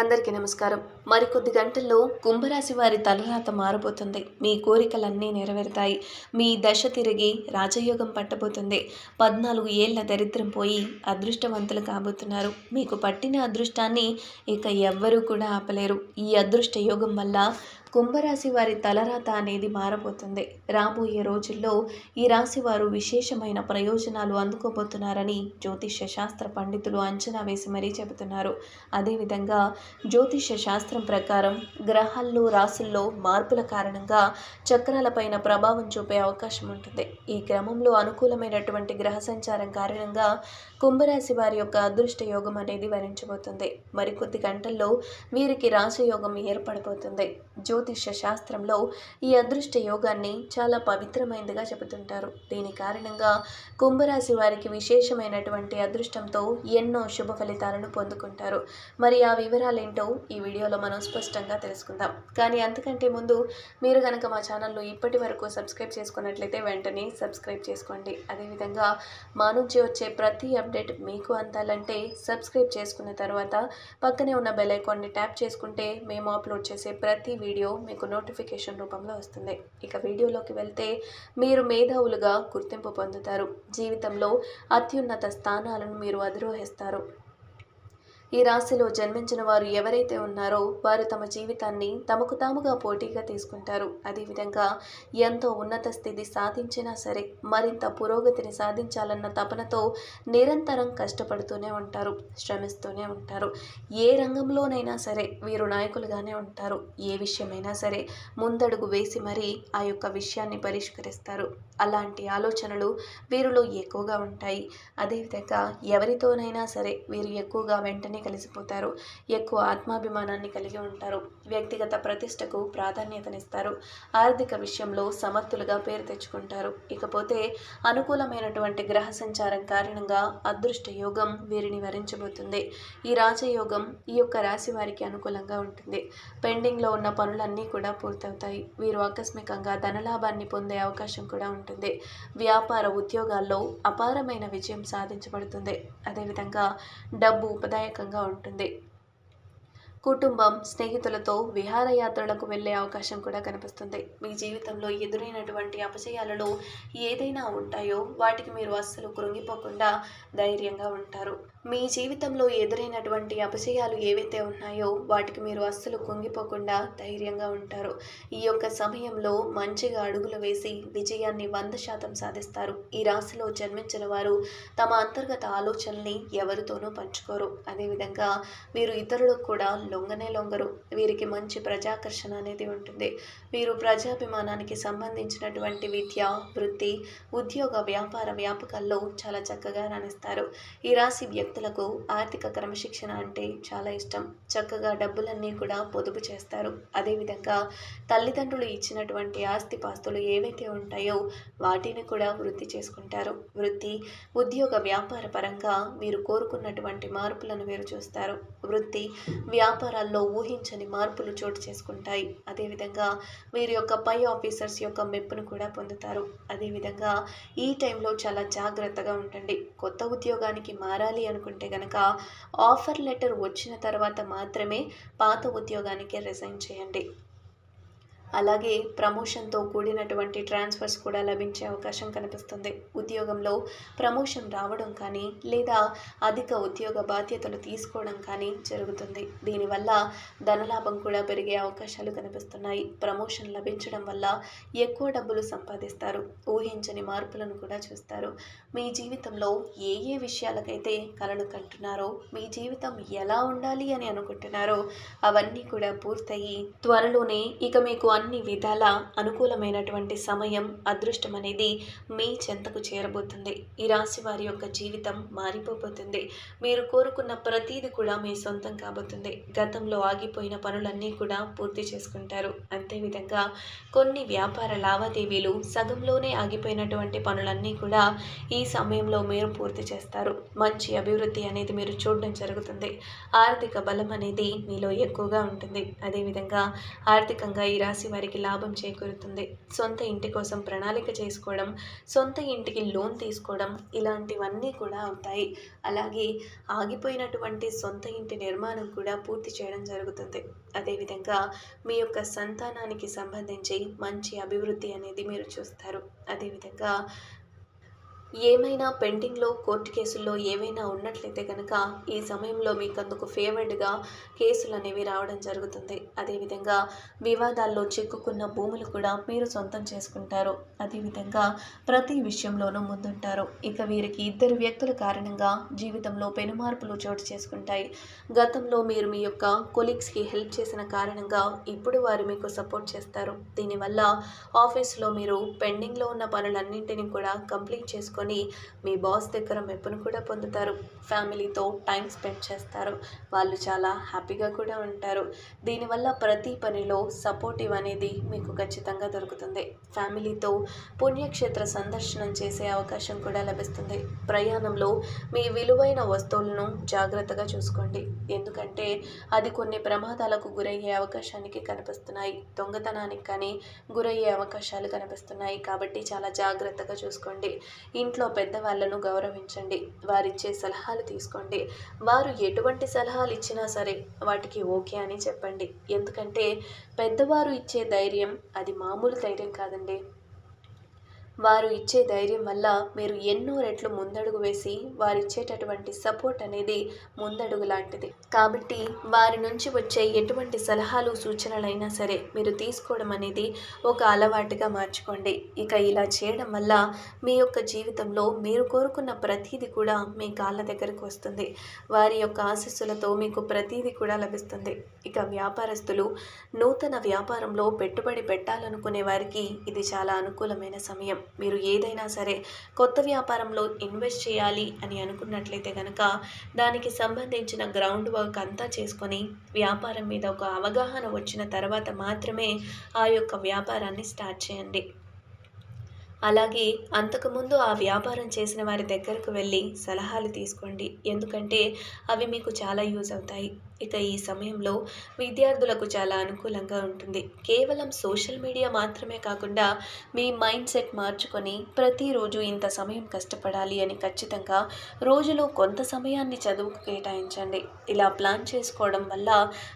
అందరికీ నమస్కారం. మరికొద్ది గంటల్లో కుంభరాశి వారి తలరాత మారబోతుంది. మీ కోరికలన్నీ నెరవేరుతాయి. మీ దశ తిరిగి రాజయోగం పట్టబోతుంది. పద్నాలుగు ఏళ్ళ దరిద్రం పోయి అదృష్టవంతులు కాబోతున్నారు. మీకు పట్టిన అదృష్టాన్ని ఇక ఎవ్వరూ కూడా ఆపలేరు. ఈ అదృష్ట యోగం వల్ల కుంభరాశి వారి తలరాత అనేది మారబోతుంది. రాబోయే రోజుల్లో ఈ రాశి వారు విశేషమైన ప్రయోజనాలు అందుకోబోతున్నారని జ్యోతిష్య శాస్త్ర పండితులు అంచనా వేసి మరీ చెబుతున్నారు. అదేవిధంగా జ్యోతిష్య శాస్త్రం ప్రకారం గ్రహాల్లో రాసుల్లో మార్పుల కారణంగా చక్రాలపైన ప్రభావం చూపే అవకాశం ఉంటుంది. ఈ క్రమంలో అనుకూలమైనటువంటి గ్రహ సంచారం కారణంగా కుంభరాశి వారి యొక్క అదృష్ట యోగం అనేది వరించబోతుంది. మరికొద్ది గంటల్లో వీరికి రాజయోగం ఏర్పడబోతుంది. జ్యోతిష్య శాస్త్రంలో ఈ అదృష్ట యోగాన్ని చాలా పవిత్రమైనదిగా చెబుతుంటారు. దీని కారణంగా కుంభరాశి వారికి విశేషమైనటువంటి అదృష్టంతో ఎన్నో శుభ ఫలితాలను పొందుకుంటారు. మరి ఆ వివరాలేంటో ఈ వీడియోలో మనం స్పష్టంగా తెలుసుకుందాం. కానీ అంతకంటే ముందు మీరు కనుక మా ఛానల్లో ఇప్పటి వరకు సబ్స్క్రైబ్ చేసుకున్నట్లయితే వెంటనే సబ్స్క్రైబ్ చేసుకోండి. అదేవిధంగా మా నుంచి వచ్చే ప్రతి అప్డేట్ మీకు అందాలంటే సబ్స్క్రైబ్ చేసుకున్న తర్వాత పక్కనే ఉన్న బెల్ ఐకాన్ని ట్యాప్ చేసుకుంటే మేము అప్లోడ్ చేసే ప్రతి వీడియో మీకు నోటిఫికేషన్ రూపంలో వస్తుంది. ఇక వీడియోలోకి వెళ్తే మీరు మేధావులుగా గుర్తింపు పొందుతారు. జీవితంలో అత్యున్నత స్థానాలను మీరు అధిరోహిస్తారు. ఈ రాశిలో జన్మించిన వారు ఎవరైతే ఉన్నారో వారు తమ జీవితాన్ని తమకు తాముగా పోటీగా తీసుకుంటారు. అదేవిధంగా ఎంతో ఉన్నత స్థితి సాధించినా సరే మరింత పురోగతిని సాధించాలన్న తపనతో నిరంతరం కష్టపడుతూనే ఉంటారు శ్రమిస్తూనే ఉంటారు. ఏ రంగంలోనైనా సరే వీరు నాయకులుగానే ఉంటారు. ఏ విషయమైనా సరే ముందడుగు వేసి మరీ ఆ యొక్క విషయాన్ని పరిష్కరిస్తారు. అలాంటి ఆలోచనలు వీరిలో ఎక్కువగా ఉంటాయి. అదేవిధంగా ఎవరితోనైనా సరే వీరు ఎక్కువగా వెంటనే కలిసిపోతారు ఎక్కువ ఆత్మాభిమానాన్ని కలిగి ఉంటారు. వ్యక్తిగత ప్రతిష్టకు ప్రాధాన్యతనిస్తారు. ఆర్థిక విషయంలో సమర్థులుగా పేరు తెచ్చుకుంటారు. ఇకపోతే అనుకూలమైనటువంటి గ్రహ సంచారం కారణంగా అదృష్ట యోగం వీరిని వరించబోతుంది. ఈ రాజయోగం ఈ యొక్క రాశి వారికి అనుకూలంగా ఉంటుంది. పెండింగ్లో ఉన్న పనులన్నీ కూడా పూర్తవుతాయి. వీరు ఆకస్మికంగా ధనలాభాన్ని పొందే అవకాశం కూడా ఉంటుంది. వ్యాపార ఉద్యోగాల్లో అపారమైన విజయం సాధించబడుతుంది. అదేవిధంగా డబ్బు ఉపదాయకంగా ఉంటుంది. కుటుంబం స్నేహితులతో విహారయాత్రలకు వెళ్ళే అవకాశం కూడా కనిపిస్తుంది. మీ జీవితంలో ఎదురైనటువంటి అపజయాలలో ఏదైనా ఉంటాయో వాటికి మీరు అస్సలు కృంగిపోకుండా ధైర్యంగా ఉంటారు. మీ జీవితంలో ఎదురైనటువంటి అపజయాలు ఏవైతే ఉన్నాయో వాటికి మీరు అస్సలు కుంగిపోకుండా ధైర్యంగా ఉంటారు. ఈ యొక్క సమయంలో మంచిగా అడుగులు వేసి విజయాన్ని వంద శాతం సాధిస్తారు. ఈ రాశిలో జన్మించిన వారు తమ అంతర్గత ఆలోచనల్ని ఎవరితోనూ పంచుకోరు. అదేవిధంగా వీరు ఇతరులకు కూడా లొంగనే లొంగరు. వీరికి మంచి ప్రజాకర్షణ అనేది ఉంటుంది. వీరు ప్రజాభిమానానికి సంబంధించినటువంటి విద్య వృత్తి ఉద్యోగ వ్యాపార వ్యాపకాల్లో చాలా చక్కగా రాణిస్తారు. ఈ రాశి వ్యక్తులకు ఆర్థిక క్రమశిక్షణ అంటే చాలా ఇష్టం. చక్కగా డబ్బులన్నీ కూడా పొదుపు చేస్తారు. అదేవిధంగా తల్లిదండ్రులు ఇచ్చినటువంటి ఆస్తిపాస్తులు ఏవైతే ఉంటాయో వాటిని కూడా వృత్తి చేసుకుంటారు. వృత్తి ఉద్యోగ వ్యాపార పరంగా వీరు కోరుకున్నటువంటి మార్పులను వీరు చూస్తారు. వృత్తి వ్యాపారాల్లో ఊహించని మార్పులు చోటు చేసుకుంటాయి. అదేవిధంగా వీరి యొక్క పై ఆఫీసర్స్ యొక్క మెప్పును కూడా పొందుతారు. అదేవిధంగా ఈ టైంలో చాలా జాగ్రత్తగా ఉండండి. కొత్త ఉద్యోగానికి మారాలి అనుకుంటే గనక ఆఫర్ లెటర్ వచ్చిన తర్వాత మాత్రమే పాత ఉద్యోగానికి రిజైన్ చేయండి. అలాగే ప్రమోషన్తో కూడినటువంటి ట్రాన్స్ఫర్స్ కూడా లభించే అవకాశం కనిపిస్తుంది. ఉద్యోగంలో ప్రమోషన్ రావడం కానీ లేదా అధిక ఉద్యోగ బాధ్యతలు తీసుకోవడం కానీ జరుగుతుంది. దీనివల్ల ధనలాభం కూడా పెరిగే అవకాశాలు కనిపిస్తున్నాయి. ప్రమోషన్ లభించడం వల్ల ఎక్కువ డబ్బులు సంపాదిస్తారు. ఊహించని మార్పులను కూడా చూస్తారు. మీ జీవితంలో ఏ ఏ విషయాలకైతే కలలు కంటున్నారో మీ జీవితం ఎలా ఉండాలి అని అనుకుంటున్నారో అవన్నీ కూడా పూర్తయి త్వరలోనే ఇక మీకు అన్ని విధాల అనుకూలమైనటువంటి సమయం అదృష్టం అనేది మీ చెంతకు చేరబోతుంది. ఈ రాశి వారి యొక్క జీవితం మారిపోబోతుంది. మీరు కోరుకున్న ప్రతీది కూడా మీ సొంతం కాబోతుంది. గతంలో ఆగిపోయిన పనులన్నీ కూడా పూర్తి చేసుకుంటారు. అంతేవిధంగా కొన్ని వ్యాపార లావాదేవీలు సగంలోనే ఆగిపోయినటువంటి పనులన్నీ కూడా ఈ సమయంలో మీరు పూర్తి చేస్తారు. మంచి అభివృద్ధి అనేది మీరు చూడడం జరుగుతుంది. ఆర్థిక బలం అనేది మీలో ఎక్కువగా ఉంటుంది. అదేవిధంగా ఆర్థికంగా ఈ రాశి వారికి లాభం చేకూరుతుంది. సొంత ఇంటి కోసం ప్రణాళిక చేసుకోవడం సొంత ఇంటికి లోన్ తీసుకోవడం ఇలాంటివన్నీ కూడా అవుతాయి. అలాగే ఆగిపోయినటువంటి సొంత ఇంటి నిర్మాణం కూడా పూర్తి చేయడం జరుగుతుంది. అదేవిధంగా మీ యొక్క సంతానానికి సంబంధించి మంచి అభివృద్ధి అనేది మీరు చూస్తారు. అదేవిధంగా ఏమైనా పెండింగ్లో కోర్టు కేసుల్లో ఏవైనా ఉన్నట్లయితే కనుక ఈ సమయంలో మీకు అందుకు ఫేవర్డ్గా కేసులు అనేవి రావడం జరుగుతుంది. అదేవిధంగా వివాదాల్లో చిక్కుకున్న భూములు కూడా మీరు సొంతం చేసుకుంటారు. అదేవిధంగా ప్రతి విషయంలోనూ ముందుంటారు. ఇక వీరికి ఇద్దరు వ్యక్తుల కారణంగా జీవితంలో పెనుమార్పులు చోటు చేసుకుంటాయి. గతంలో మీరు మీ యొక్క కొలీగ్స్కి హెల్ప్ చేసిన కారణంగా ఇప్పుడు వారు మీకు సపోర్ట్ చేస్తారు. దీనివల్ల ఆఫీస్లో మీరు పెండింగ్లో ఉన్న పనులన్నింటినీ కూడా కంప్లీట్ చేసుకొని మీ బాస్ దగ్గర మెప్పును కూడా పొందుతారు. ఫ్యామిలీతో టైం స్పెండ్ చేస్తారు. వాళ్ళు చాలా హ్యాపీగా కూడా ఉంటారు. దీనివల్ల ప్రతి పనిలో సపోర్టివ్ అనేది మీకు ఖచ్చితంగా దొరుకుతుంది. ఫ్యామిలీతో పుణ్యక్షేత్ర సందర్శనం చేసే అవకాశం కూడా లభిస్తుంది. ప్రయాణంలో మీ విలువైన వస్తువులను జాగ్రత్తగా చూసుకోండి. ఎందుకంటే అది కొన్ని ప్రమాదాలకు గురయ్యే అవకాశానికి కనిపిస్తున్నాయి. దొంగతనానికి కానీ గురయ్యే అవకాశాలు కనిపిస్తున్నాయి. కాబట్టి చాలా జాగ్రత్తగా చూసుకోండి. ఇంట్లో పెద్దవాళ్ళను గౌరవించండి. వారిచ్చే సలహాలు తీసుకోండి. వారు ఎటువంటి సలహాలు ఇచ్చినా సరే వాటికి ఓకే అని చెప్పండి. ఎందుకంటే పెద్దవారు ఇచ్చే ధైర్యం అది మామూలు ధైర్యం కాదండి. వారు ఇచ్చే ధైర్యం వల్ల మీరు ఎన్నో రెట్లు ముందడుగు వేసి వారు ఇచ్చేటటువంటి సపోర్ట్ అనేది ముందడుగు లాంటిది. కాబట్టి వారి నుంచి వచ్చే ఎటువంటి సలహాలు సూచనలైనా సరే మీరు తీసుకోవడం అనేది ఒక అలవాటుగా మార్చుకోండి. ఇక ఇలా చేయడం వల్ల మీ యొక్క జీవితంలో మీరు కోరుకున్న ప్రతీది కూడా మీ కాళ్ళ దగ్గరకు వస్తుంది. వారి యొక్క ఆశస్సులతో మీకు ప్రతీది కూడా లభిస్తుంది. ఇక వ్యాపారస్తులు నూతన వ్యాపారంలో పెట్టుబడి పెట్టాలనుకునే వారికి ఇది చాలా అనుకూలమైన సమయం. మీరు ఏదైనా సరే కొత్త వ్యాపారంలో ఇన్వెస్ట్ చేయాలి అని అనుకున్నట్లయితే కనుక దానికి సంబంధించిన గ్రౌండ్ వర్క్ అంతా చేసుకొని వ్యాపారం మీద ఒక అవగాహన వచ్చిన తర్వాత మాత్రమే ఆ యొక్క వ్యాపారాన్ని స్టార్ట్ చేయండి. అలాగే అంతకుముందు ఆ వ్యాపారం చేసిన వారి దగ్గరకు వెళ్ళి సలహాలు తీసుకోండి. ఎందుకంటే అవి మీకు చాలా యూజ్ అవుతాయి. ఇక ఈ సమయంలో విద్యార్థులకు చాలా అనుకూలంగా ఉంటుంది. కేవలం సోషల్ మీడియా మాత్రమే కాకుండా మీ మైండ్ సెట్ మార్చుకొని ప్రతిరోజు ఇంత సమయం కష్టపడాలి అని ఖచ్చితంగా రోజులో కొంత సమయాన్ని చదువుకు కేటాయించండి. ఇలా ప్లాన్ చేసుకోవడం వల్ల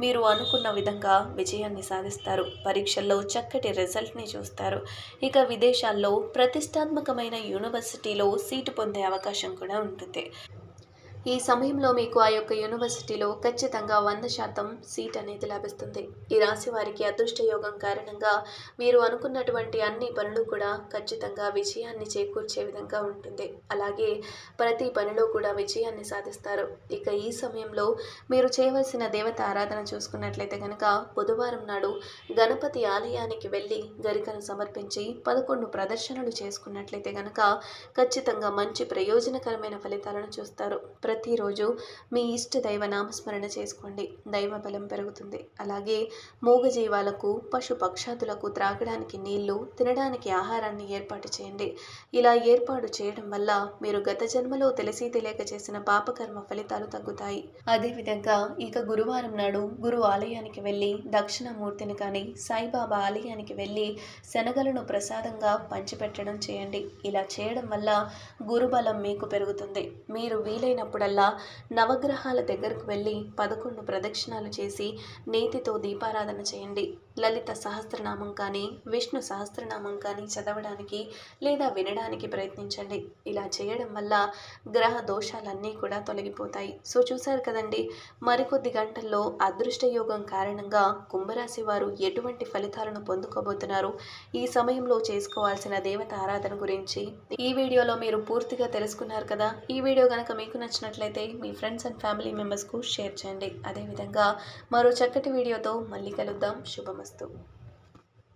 మీరు అనుకున్న విధంగా విజయాన్ని సాధిస్తారు. పరీక్షల్లో చక్కటి రిజల్ట్ని చూస్తారు. ఇక విదేశాల్లో ప్రతిష్టాత్మకమైన యూనివర్సిటీలో సీటు పొందే అవకాశం కూడా ఉంటుంది. ఈ సమయంలో మీకు ఆ యొక్క యూనివర్సిటీలో ఖచ్చితంగా వంద శాతం సీట్ అనేది లభిస్తుంది. ఈ రాశి వారికి అదృష్ట యోగం కారణంగా మీరు అనుకున్నటువంటి అన్ని పనులు కూడా ఖచ్చితంగా విజయాన్ని చేకూర్చే విధంగా ఉంటుంది. అలాగే ప్రతి పనిలో కూడా విజయాన్ని సాధిస్తారు. ఇక ఈ సమయంలో మీరు చేయవలసిన దేవత ఆరాధన చూసుకున్నట్లయితే కనుక బుధవారం నాడు గణపతి ఆలయానికి వెళ్ళి గరికను సమర్పించి పదకొండు ప్రదర్శనలు చేసుకున్నట్లయితే కనుక ఖచ్చితంగా మంచి ప్రయోజనకరమైన ఫలితాలను చూస్తారు. ప్రతిరోజు మీ ఇష్ట దైవ నామస్మరణ చేసుకోండి. దైవ బలం పెరుగుతుంది. అలాగే మూగజీవాలకు పశు పక్షాదులకు త్రాగడానికి నీళ్ళు తినడానికి ఆహారాన్ని ఏర్పాటు చేయండి. ఇలా ఏర్పాటు చేయడం వల్ల మీరు గత జన్మలో తెలిసి తెలియక చేసిన పాపకర్మ ఫలితాలు తగ్గుతాయి. అదేవిధంగా ఇక గురువారం నాడు గురు ఆలయానికి వెళ్ళి దక్షిణమూర్తిని కానీ సాయిబాబా ఆలయానికి వెళ్ళి శనగలను ప్రసాదంగా పంచిపెట్టడం చేయండి. ఇలా చేయడం వల్ల గురుబలం మీకు పెరుగుతుంది. మీరు వీలైనప్పుడు వీలైనప్పుడల్లా నవగ్రహాల దగ్గరకు వెళ్ళి పదకొండు ప్రదక్షిణాలు చేసి నేతితో దీపారాధన చేయండి. లలిత సహస్రనామం కానీ విష్ణు సహస్రనామం కానీ చదవడానికి లేదా వినడానికి ప్రయత్నించండి. ఇలా చేయడం వల్ల గ్రహ దోషాలన్నీ కూడా తొలగిపోతాయి. సో చూశారు కదండి మరికొద్ది గంటల్లో అదృష్ట యోగం కారణంగా కుంభరాశి వారు ఎటువంటి ఫలితాలను పొందుకోబోతున్నారు? ఈ సమయంలో చేసుకోవాల్సిన దేవత ఆరాధన గురించి ఈ వీడియోలో మీరు పూర్తిగా తెలుసుకున్నారు కదా? ఈ వీడియో కనుక మీకు నచ్చిన నచ్చినట్లయితే మీ ఫ్రెండ్స్ అండ్ ఫ్యామిలీ మెంబర్స్కు షేర్ చేయండి. అదేవిధంగా మరో చక్కటి వీడియోతో మళ్ళీ కలుద్దాం. శుభమస్తు.